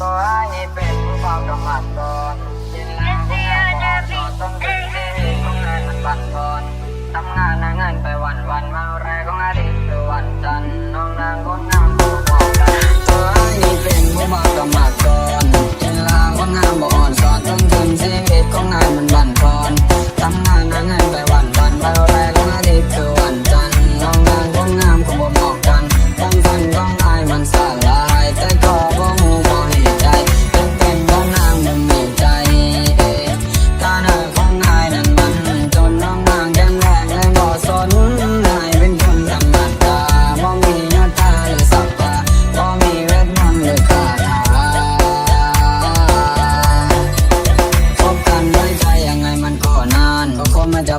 ตัวให้เป็นผู้เฝ้ากประมาทตนยินแล้วเมื่ต้องเกิดเรื่องของงานมันบันทอนทำงานหางานไปวันวันมา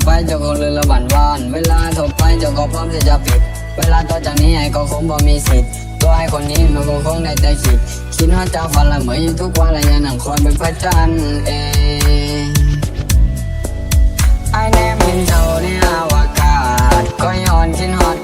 ไปเจ้าก็เลยละบันวาน เวลาถกไปเจ้าก็พร้อมที่จะปิด เวลาต่อจากนี้ไอ้ก็คงบ่มีสิทธิ์ตัวไอ้คนนี้มันก็คงได้แต่คิด คิดว่าเจ้าฝันละเมือทุกวันละยัหนั่งคอยเป็นพระจันทร์เองไอ้แนมเห็นเจ้าเนี่ยอวกาศก็ย้อนคินหอด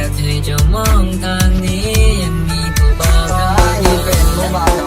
อยากให้เจ้ามองทางนี้ยังมีผู้บ่าวที่เป็นผู้บ่า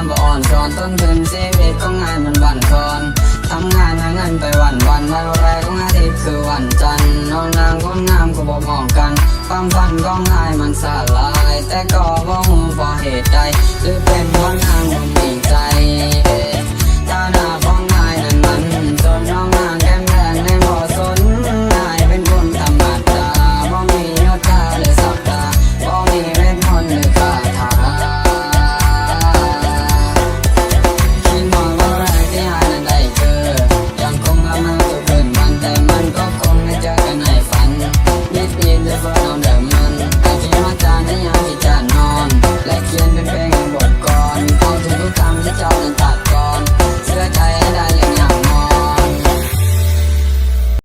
ามบ่อ่อนจอนต้นทุนชีวิตของนายมันบั่นทอนทำงานหาเงินไปวันวันวันแรกของอาทิตคือวันจันทร์น้องนางก็งามก็บอกมองกัน ความฝันกองนายมันสลาย แต่ก็บ่หูเพราะเหตุใดหรือเป็นเพราะนางบ่มีใจตาดา